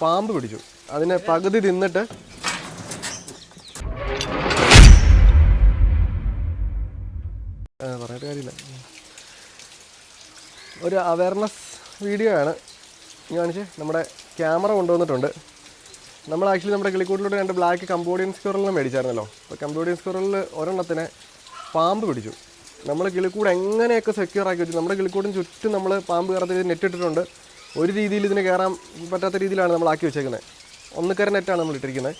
പാമ്പ് പിടിച്ചു. അതിനെ പകുതി തിന്നിട്ട് പറഞ്ഞിട്ട് കാര്യമില്ല. ഒരു അവയർനെസ് വീഡിയോ ആണ്. കാണിച്ച് നമ്മുടെ ക്യാമറ കൊണ്ടുവന്നിട്ടുണ്ട്. നമ്മൾ ആക്ച്വലി നമ്മുടെ കിളിക്കൂട്ടിലൂടെ രണ്ട് ബ്ലാക്ക് കമ്പോഡിയൻ സ്ക്വറലിനെ മേടിച്ചായിരുന്നല്ലോ. അപ്പോൾ കമ്പോഡിയൻ സ്ക്വറലിൽ ഒരെണ്ണത്തിനെ പാമ്പ് പിടിച്ചു. നമ്മൾ കിളിക്കൂട് എങ്ങനെയൊക്കെ സെക്യൂർ ആക്കി വെച്ചു? നമ്മുടെ കിളിക്കൂടിന് ചുറ്റും നമ്മൾ പാമ്പ് കയറത്തിൽ നെറ്റ് ഇട്ടിട്ടുണ്ട് ഒരു രീതിയിൽ ഇതിന് കയറാൻ പറ്റാത്ത രീതിയിലാണ് നമ്മൾ ആക്കി വെച്ചേക്കുന്നത്. ഒന്നുകര നെറ്റാണ് നമ്മൾ ഇട്ടിരിക്കുന്നത്.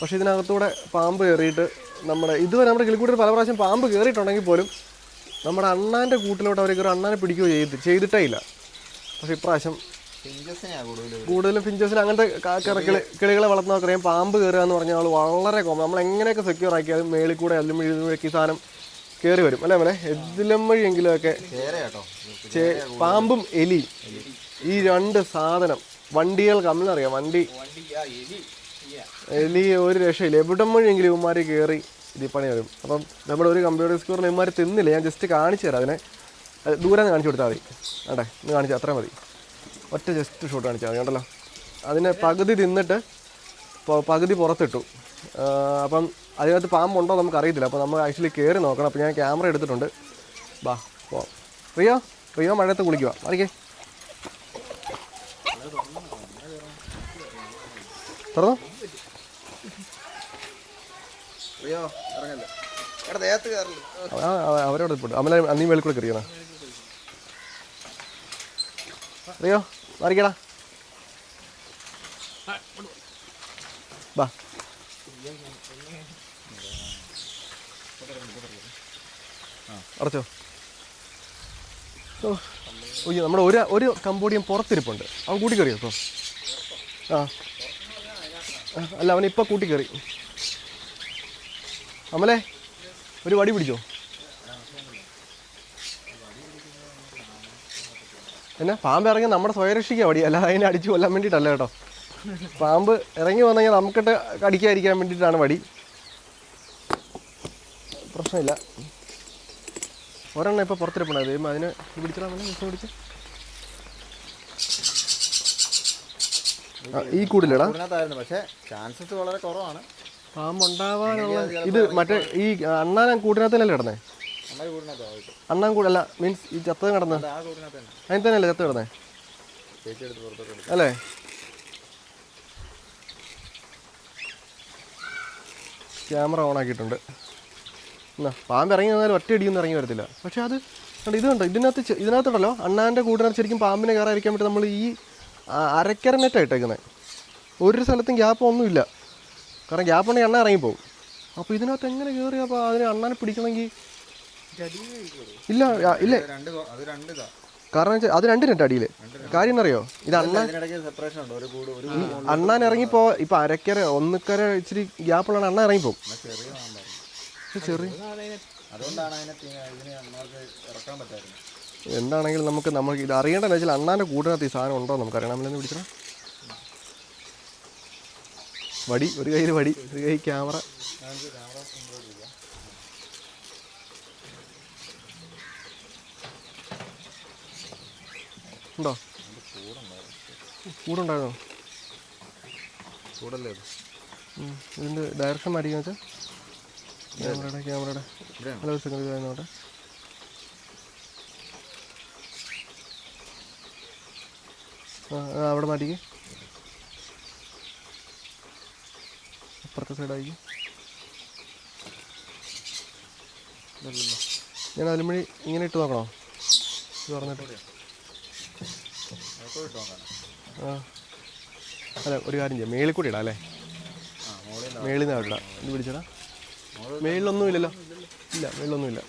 പക്ഷേ ഇതിനകത്തൂടെ പാമ്പ് കയറിയിട്ട് നമ്മുടെ ഇതുവരെ നമ്മുടെ കിളിക്കൂട്ടിൽ പല പ്രാവശ്യം പാമ്പ് കയറിയിട്ടുണ്ടെങ്കിൽ പോലും നമ്മുടെ അണ്ണാന്റെ കൂട്ടിലോട്ട് അവർ കയറി അണ്ണാനെ പിടിക്കുകയോ ചെയ്ത് ചെയ്തിട്ടേ ഇല്ല. പക്ഷേ ഇപ്രാവശ്യം കൂടുതലും ഫിഞ്ചേഴ്സിന് അങ്ങനത്തെ കിളി കിളികളെ വളർത്തുന്നവർക്കറിയാം പാമ്പ് കയറുക എന്ന് പറഞ്ഞാൽ വളരെ കോമൺ നമ്മൾ എങ്ങനെയൊക്കെ സെക്യൂർ ആക്കിയാലും മേളിൽ കൂടെ അതിലും ഈ സാധനം കയറി വരും. അല്ലേ മനെ? എതിലും വഴിയെങ്കിലുമൊക്കെ പാമ്പും എലി. ഈ രണ്ട് സാധനം വണ്ടികൾക്ക് കമ്മിന്നറിയാം വണ്ടി എലി ഒരു രക്ഷയില്ല. എവിടം വഴിയെങ്കിലും ഇവന്മാർ കയറി ഇത് പണി വരും അപ്പം നമ്മുടെ ഒരു കമ്പ്യൂട്ടർ സ്ക്രീനിൽ ഇവന്മാർ തിന്നില്ല. ഞാൻ ജസ്റ്റ് കാണിച്ചു തരാം അതിനെ. ദൂരെ നിന്ന് കാണിച്ചു കൊടുത്താൽ മതി. അതെ ഇന്ന് കാണിച്ചാൽ അത്രയും മതി. ഒറ്റ ജസ്റ്റ് ഷോട്ട് കാണിച്ചാൽ മതി. കണ്ടല്ലോ? അതിനെ പകുതി തിന്നിട്ട് പകുതി പുറത്തിട്ടു. അപ്പം അതിനകത്ത് പാമ്പുണ്ടോ നമുക്ക് അറിയത്തില്ല അപ്പോൾ നമ്മൾ ആക്ച്വലി കയറി നോക്കണം. അപ്പോൾ ഞാൻ ക്യാമറ എടുത്തിട്ടുണ്ട്. ബാ പോവാം റിയോ? റിയോ മഴയത്ത് കുളിക്കുക മറിക്കേ തുറന്നു? അവരോട് ഇപ്പോൾ അമ്മ നീ വെളിക്കൂടെ കൂടെ കയറിയണ അറിയോ മറിക്കടാ ബാ. അടച്ചോ. ഓ നമ്മുടെ ഒരു ഒരു കമ്പോഡിയൻ പുറത്തിരിപ്പുണ്ട്. അവൻ കൂട്ടി കയറിയോ ഇപ്പോൾ ആ അല്ല അവൻ ഇപ്പം കൂട്ടി കയറി അമലേ ഒരു വടി പിടിച്ചോ? പിന്നെ പാമ്പ് ഇറങ്ങി നമ്മുടെ സ്വയരക്ഷിക്കുക വടി അല്ല അതിനെ അടിച്ചു കൊല്ലാൻ വേണ്ടിയിട്ടല്ല കേട്ടോ. പാമ്പ് ഇറങ്ങി വന്നെങ്കിൽ നമുക്കിട്ട് കടിക്കാതിരിക്കാൻ വേണ്ടിയിട്ടാണ് വടി. പ്രശ്നമില്ല. ഒരെണ്ണം ഇപ്പോൾ പുറത്തിരിപ്പുണ്ട്. അത് അതിന് പിടിച്ചിടാൻ മിസ് പിടിച്ച്. ഈ കൂടില്ലടാ. പക്ഷേ ചാൻസസ് വളരെ കുറവാണ്. പാമ്പ് ഉണ്ടാവാനുള്ള ഇത് മറ്റേ ഈ അണ്ണാൻ കൂട്ടിനകത്തല്ലേ കിടന്നേ? അണ്ണാൻ കൂടല്ല മീൻസ് ഈ ചത്തത് കിടന്ന. അതിന് തന്നെയല്ലേ ചത്ത കിടന്നേ? എടുത്ത് പുറത്തോട്ട് അല്ലേ? ക്യാമറ ഓൺ ആക്കിയിട്ടുണ്ട്. എന്നാ പാമ്പ് ഇറങ്ങി വന്നാലും ഒറ്റ ഇടിയൊന്നും ഇറങ്ങി വരത്തില്ല. പക്ഷെ അത് കണ്ടോ ഇത് കണ്ടോ ഇതിനകത്ത് ഇതിനകത്തുണ്ടല്ലോ അണ്ണാന്റെ കൂടിനകത്ത് ശരിക്കും പാമ്പിനെ കയറാതിരിക്കാൻ വേണ്ടി നമ്മൾ ഈ അരക്കര നെറ്റാണ് ഇട്ടേക്കുന്നത് ഒരു സ്ഥലത്തും ഗ്യാപ്പ് ഒന്നുമില്ല. കാരണം ഗ്യാപ്പ് ഉണ്ടെങ്കിൽ അണ്ണ ഇറങ്ങിപ്പോവും അപ്പോൾ ഇതിനകത്ത് എങ്ങനെ കയറി അപ്പോൾ അതിന് അണ്ണാനെ പിടിക്കണമെങ്കിൽ ഇല്ല ഇല്ലേ. കാരണം അത് രണ്ട് നെറ്റ് അടിയിൽ കാര്യം എന്നറിയോ? ഇത് അണ്ണ അണ്ണാൻ ഇറങ്ങിപ്പോ ഇപ്പൊ അരക്കര ഒന്നക്കര ഇച്ചിരി ഗ്യാപ്പുള്ളതാണ് അണ്ണ ഇറങ്ങിപ്പോവും ചെറിയ എന്താണെങ്കിലും നമുക്ക് നമുക്ക് ഇത് അറിയേണ്ടതെന്ന് വെച്ചാൽ അണ്ണാന്റെ കൂടിനകത്ത് ഈ സാധനം ഉണ്ടോ നമുക്ക് അറിയണം നമ്മളെന്ന് പിടിച്ചോ വടി ഒരു കയ്യിൽ വടി ഒരു കൈ ക്യാമറ. ഉണ്ടോ? കൂടുണ്ടായിരുന്നോ? കൂടല്ലേ ഇതിന്റെ ഡയറക്ഷൻ മാറ്റിക്കാന്ന് വെച്ചാൽ? ക്യാമറയുടെ ക്യാമറയുടെ. ഹലോ സെക്കൻഡ് നോട്ടെ ആ ആ, അവിടെ മാറ്റിക്ക്. അപ്പുറത്തെ സൈഡായി ഞാൻ അതിലുമണി ഇങ്ങനെ ഇട്ട് നോക്കണോ? ഇത് പറഞ്ഞിട്ട് ആ. അല്ല ഒരു കാര്യം ചെയ്യാം. മേളിൽ കൂടി ഇടാം അല്ലേ? മേളിൽ നിന്ന് അവിടെ ഇടാം. ഇത് പിടിച്ചടാ. മേളിലൊന്നും ഇല്ലല്ലോ ഇല്ല മേളിലൊന്നും ഇല്ല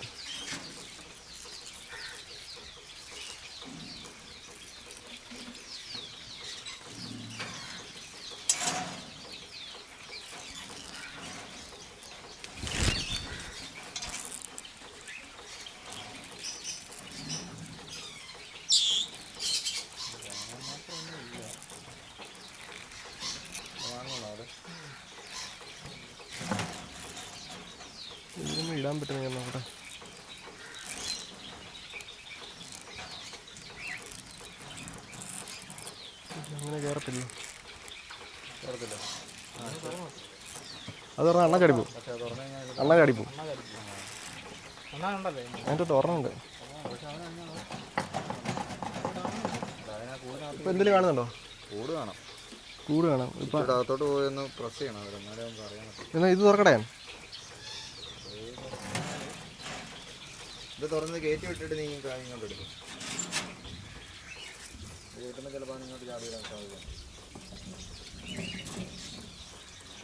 ഇടാൻ പറ്റുന്ന നോക്കട്ടെ. അങ്ങനെ കയറത്തില്ല അത് പറഞ്ഞാൽ അണ്ണ കടിപ്പു തുറന്നു അണ്ണ കടിപ്പു എന്നാ അതിന്റെ തുറന്നുണ്ട്. ഇപ്പം എന്തെങ്കിലും കാണുന്നുണ്ടോ? കൂട് കാണാം കൂട് കാണാം ഇപ്പൊ അകത്തോട്ട് പോയി പ്രസ് ചെയ്യണം. എന്നാലേ അറിയാൻ ഇത് തുറക്കട്ടെ ഞാൻ ഇത് തുറന്ന് കയറ്റി വിട്ടിട്ട് നീ ഇങ്ങ് ഇങ്ങോട്ട് എടുക്കും. കയറ്റുമ്പോൾ ചിലപ്പോൾ ഇങ്ങോട്ട് ചാടി വരാൻ സാധ്യത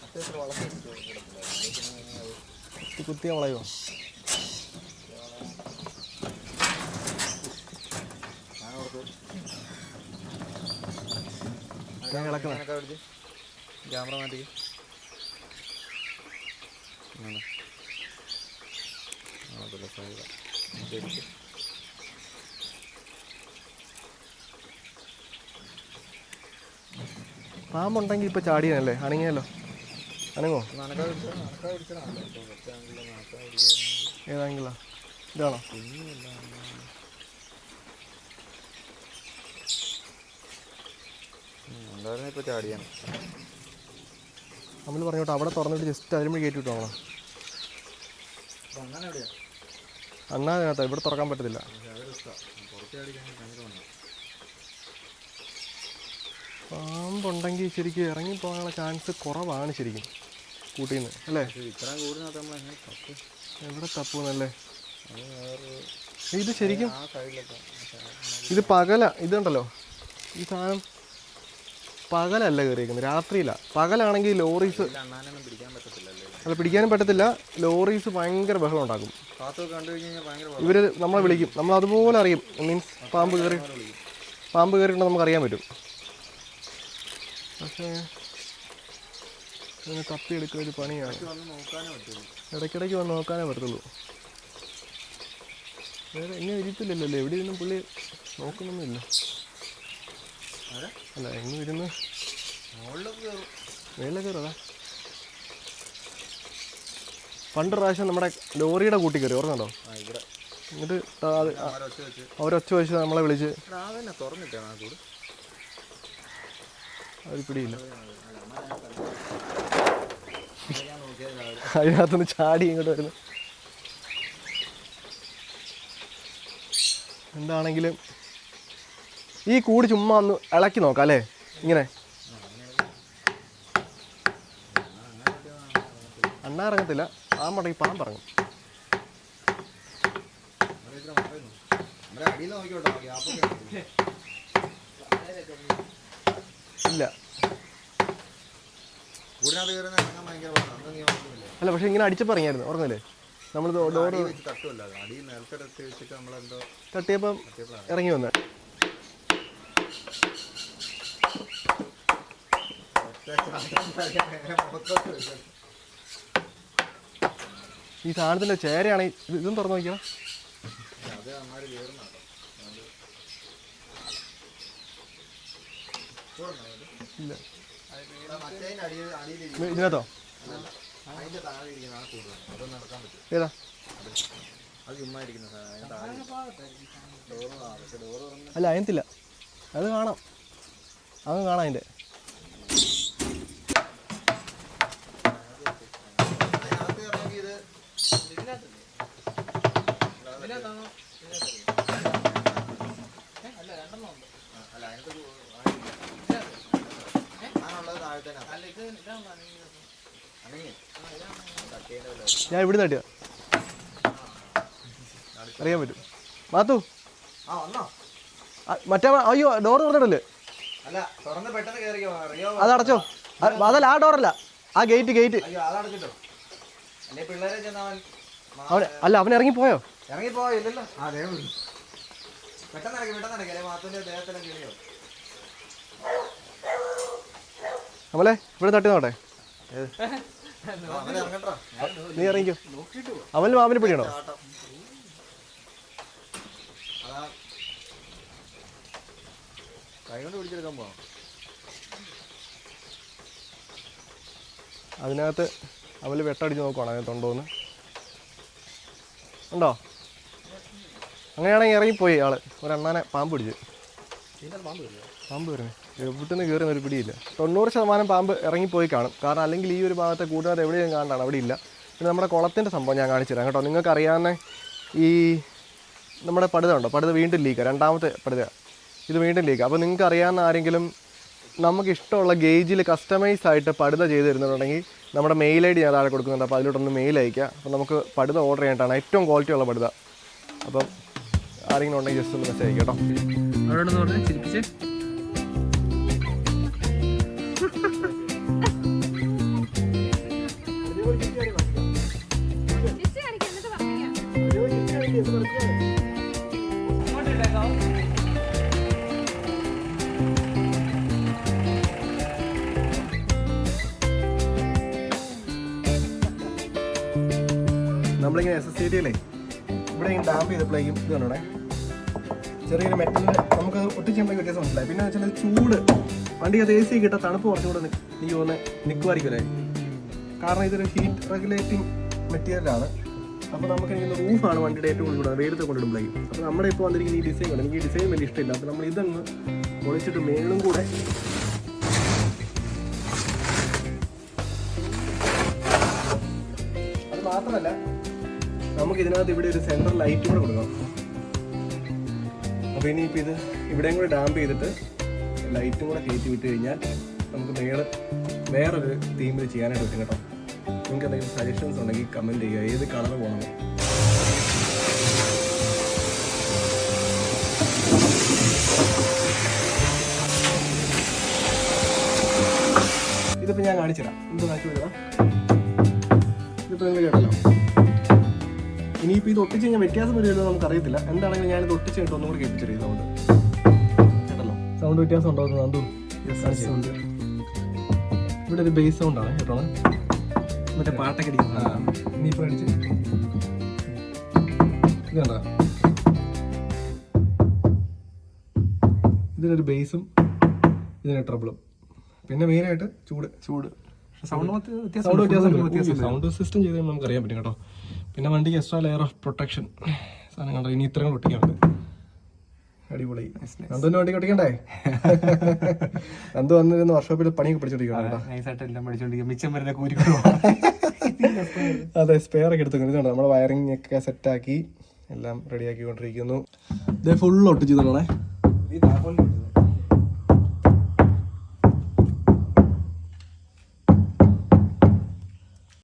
അത്യാവശ്യം വളർത്തി കുത്തിയ വളയോ? ക്യാമറ മാറ്റി ശരിക്കും പാമ്പുണ്ടെങ്കിൽ ഇപ്പോൾ ചാടിയാണല്ലേ അണങ്ങിയല്ലോ അനങ്ങോ? ഏതാണെങ്കിലോ ഇതാണോ? എന്തായാലും ഇപ്പോൾ ചാടിയാണ്. നമ്മൾ പറഞ്ഞോട്ടെ അവിടെ തുറന്നിട്ട് ജസ്റ്റ് അതിന് കയറ്റി വിട്ടോളാം അങ്ങനെ എവിടെയാ? അണ്ണാ അതിനകത്ത് ഇവിടെ തുറക്കാൻ പറ്റത്തില്ല. പാമ്പുണ്ടെങ്കിൽ ശരിക്കും ഇറങ്ങി പോകാനുള്ള ചാൻസ് കുറവാണ് ശരിക്കും കൂട്ടിന്ന് നിന്ന് അല്ലേ? എവിടെ തപ്പുന്നല്ലേ? ഇത് ശരിക്കും ഇത് പകല ഇതുണ്ടല്ലോ. ഈ സാധനം പകലല്ല കയറിയിരിക്കുന്നത് രാത്രിയില്ല പകലാണെങ്കിൽ ലോറീസ് അല്ല പിടിക്കാനും പറ്റത്തില്ല. ലോറീസ് ഭയങ്കര ബഹളം ഉണ്ടാക്കും. ഇവർ നമ്മളെ വിളിക്കും. നമ്മൾ അതുപോലെ അറിയും. മീൻസ് പാമ്പ് കയറി പാമ്പ് കയറിയിട്ട് നമുക്ക് അറിയാൻ പറ്റും. പക്ഷേ ഇതിനെ തപ്പിയെടുക്കുന്ന ഒരു പണിയാണ്. ഇടയ്ക്കിടയ്ക്ക് വന്ന് നോക്കാനേ പറ്റത്തുള്ളൂ വേറെ എങ്ങനെ ഇരിപ്പില്ലല്ലോ എവിടെ നിന്നും പുള്ളി നോക്കുന്നൊന്നുമില്ല? അല്ല എങ്ങനെ ഇരുന്ന് മേളിൽ കയറതാ പണ്ട് പ്രാവശ്യം നമ്മുടെ ലോറിയുടെ കൂട്ടി കയറി ഓർമ്മയുണ്ടോ? എന്നിട്ട് അവരൊച്ച വെച്ച് നമ്മളെ വിളിച്ച്. അവർ പിടിയില്ല. അതിനകത്തുനിന്ന് ചാടി ഇങ്ങോട്ട് വരുന്നു. എന്താണെങ്കിലും ഈ കൂടി ചുമ്മാ ഒന്ന് ഇളക്കി നോക്കാം അല്ലേ? ഇങ്ങനെ. അണ്ണ ഇറങ്ങത്തില്ല പാമ്പുണ്ടെങ്കിൽ പാമ്പിറങ്ങും പറഞ്ഞു ഇല്ല. അല്ല പക്ഷെ ഇങ്ങനെ അടിച്ചപ്പോൾ ഇറങ്ങിയായിരുന്നു ഓർമ്മയില്ലേ നമ്മൾ ഡോർ തട്ടിയപ്പം ഇറങ്ങി. വന്നത് മൊത്തത്തിൽ വെച്ചത്. ഈ സാധനത്തിന്റെ ചേരയാണെങ്കിൽ ഇത് ഇതും തുറന്നു നോക്കിയാ ഇല്ല. ഇതിനകത്തോ? ഏതാ? അല്ല അയത്തില്ല അത് കാണാം. അത് കാണാം അതിന്റെ ഞാൻ ഇവിടെ അടിയാ അറിയാൻ പറ്റും. മാത്തു. മറ്റേ അയ്യോ ഡോർ തുറന്നിടല്ലേ അത് അടച്ചോ. അത് അതല്ല ആ ഡോറല്ല ആ ഗേറ്റ് ഗേറ്റ് അവൻ അല്ല അവൻ ഇറങ്ങിപ്പോയോ ഇറങ്ങിപ്പോ ഇല്ലല്ലോ അതെ പെട്ടെന്ന് ഇറങ്ങി പെട്ടെന്ന് ഇറങ്ങി. പോയോ നമ്മളെ ഇവിടെ തട്ടി നോട്ടെ നീ ഇറങ്ങിക്കോ. അവന് മാമിനെ പിടിയണോ അതിനകത്ത് അവൽ വെട്ടടിച്ച് നോക്കുവാണ് അതിനകത്തുണ്ടോന്ന് ഉണ്ടോ? അങ്ങനെയാണെങ്കിൽ ഇറങ്ങിപ്പോയി ആൾ. ഒരെണ്ണാനെ പാമ്പ് പിടിച്ച്. പാമ്പ് വരുന്നത് എവിടെ എവിടുന്ന് കയറുന്ന ഒരു പിടിയില്ല. തൊണ്ണൂറ് ശതമാനം പാമ്പ് ഇറങ്ങിപ്പോയി കാണും. കാരണം അല്ലെങ്കിൽ ഈ ഒരു ഭാഗത്തെ കൂടാതെ എവിടെയും കാണാണ് അവിടെ ഇല്ല. പിന്നെ നമ്മുടെ കുളത്തിന്റെ സംഭവം ഞാൻ കാണിച്ചു തരാം കേട്ടോ. നിങ്ങൾക്ക് അറിയാവുന്ന ഈ നമ്മുടെ പടുത ഉണ്ടോ? പടുത വീണ്ടും ലീക്ക് രണ്ടാമത്തെ പടുത. ഇത് വീണ്ടും ലീക്ക് അപ്പോൾ നിങ്ങൾക്ക് അറിയാവുന്ന ആരെങ്കിലും നമുക്ക് ഇഷ്ടമുള്ള ഗേജിൽ കസ്റ്റമൈസ് ആയിട്ട് പടുത ചെയ്ത് തരുന്നുണ്ടെങ്കിൽ നമ്മുടെ മെയിൽ ഐ ഡി ഞാൻ താഴെ കൊടുക്കുന്നുണ്ട്. അപ്പോൾ അതിലോട്ടൊന്ന് മെയിൽ അയക്കുക അപ്പോൾ നമുക്ക് പടുത ഓർഡർ ചെയ്യേണ്ടതാണ് ഏറ്റവും ക്വാളിറ്റി ഉള്ള പടുത. അപ്പം ആരെങ്കിലും ഉണ്ടെങ്കിൽ ജസ്റ്റ് ഒന്ന് മെസ്സേജ് കേട്ടോ അവിടെ പറഞ്ഞ് ചിരിപ്പിച്ച്. നമ്മളിങ്ങനെ എസ് എസ് സി ടിയിലേ ഇവിടെ ഡാമ്പ് ചെയ്തപ്പോഴേക്കും ഇത് കണ്ടോടെ? ചെറിയൊരു മെറ്റലിന് നമുക്ക് ഒട്ടിച്ചുണ്ടെങ്കിൽ വ്യത്യാസം മനസ്സിലായി. പിന്നെ വെച്ചാൽ ചൂട്. വണ്ടി അത് എ സി കിട്ടാൻ തണുപ്പ് കുറച്ചുകൂടെ എനിക്ക് തോന്നുന്നത് നിൽക്കുമായിരിക്കുമല്ലേ കാരണം ഇതൊരു ഹീറ്റ് റെഗുലേറ്റിംഗ് മെറ്റീരിയലാണ് അപ്പോൾ നമുക്ക് എനിക്ക് റൂഫാണ് വണ്ടിയുടെ ഏറ്റവും കൂടുതൽ വെയിലത്ത് കൊണ്ടിടുമ്പോഴേക്കും അപ്പോൾ നമ്മുടെ ഇപ്പോൾ വന്നിരിക്കുന്ന ഈ ഡിസൈൻ എനിക്ക് ഈ ഡിസൈൻ വലിയ ഇഷ്ടമില്ല. അപ്പോൾ നമ്മൾ ഇതങ്ങ് പൊളിച്ചിട്ട് മേളും കൂടെ അത് മാത്രമല്ല നമുക്ക് ഇതിനകത്ത് ഇവിടെ ഒരു സെൻട്രൽ ലൈറ്റ് കൂടെ കൊടുക്കാം. അപ്പോൾ ഇനിയിപ്പോൾ ഇത് ഇവിടെയും കൂടെ ഡാമ്പ് ചെയ്തിട്ട് ലൈറ്റും കൂടെ കയറ്റി വിട്ട് കഴിഞ്ഞാൽ നമുക്ക് വേറെ വേറൊരു തീമിൽ ചെയ്യാനായിട്ട് പറ്റും കേട്ടോ. നിങ്ങൾക്ക് എന്തെങ്കിലും സജഷൻസ് ഉണ്ടെങ്കിൽ കമന്റ് ചെയ്യുക. ഏത് കളർ പോകണം ഇതിപ്പോൾ ഞാൻ കാണിച്ചിടാം എന്ത് കാണിച്ചു തരാം ഇതിപ്പോൾ നിങ്ങൾ കേട്ടല്ലോ. ഇനിയിപ്പോൾ ഇത് ഒട്ടിച്ച് കഴിഞ്ഞാൽ വ്യത്യാസം വരുമല്ലോ നമുക്ക് അറിയത്തില്ല എന്താണെങ്കിലും ഞാനിത് ഒട്ടിച്ച് കഴിഞ്ഞിട്ട് ഒന്നും കൂടി കേൾപ്പിച്ചറിയും സൗണ്ട് കേട്ടല്ലോ? സൗണ്ട് വ്യത്യാസം ഉണ്ടോ എന്ന് സൗണ്ട് ഇവിടെ ഒരു ബേസ് സൗണ്ടാണ് കേട്ടോ മറ്റേ പാട്ടൊക്കെ അടിക്കുന്ന ഇനിയിപ്പോൾ അടിച്ച്. ഇത് കണ്ടോ? ഇതിനൊരു ബേസും ഇതിന് ട്രബിളും പിന്നെ മെയിനായിട്ട് ചൂട്. ചൂട്. സൗണ്ട് സൗണ്ട് വ്യത്യാസം സൗണ്ട് സിസ്റ്റം ചെയ്ത് കഴിയുമ്പോൾ നമുക്ക് അറിയാൻ പറ്റും കേട്ടോ. പിന്നെ വണ്ടിക്ക് എക്സ്ട്രാ ലെയർ ഓഫ് പ്രൊട്ടക്ഷൻ സാധനം കണ്ടോ ഇനി ഇത്രയും കൂടെ ഒട്ടിക്കാനുണ്ട് അടിപൊളി. എന്തോ വണ്ടി ഒട്ടിക്കണ്ടേ? നന്ദു വന്നിരുന്ന വർക്ക്ഷോപ്പിൽ പണിയൊക്കെ പിടിച്ചോണ്ടിരിക്കണം കേട്ടോ. നൈസായിട്ട് എല്ലാം പഠിച്ചോണ്ടിരിക്കും മിച്ചം വരുന്ന കൂരിക്കോ അതെ സ്പെയർ ഒക്കെ എടുത്തു നമ്മുടെ വയറിംഗ് ഒക്കെ സെറ്റാക്കി എല്ലാം റെഡിയാക്കിക്കൊണ്ടിരിക്കുന്നു ഇത് ഫുൾ ഈ താക്കോലിന്റെ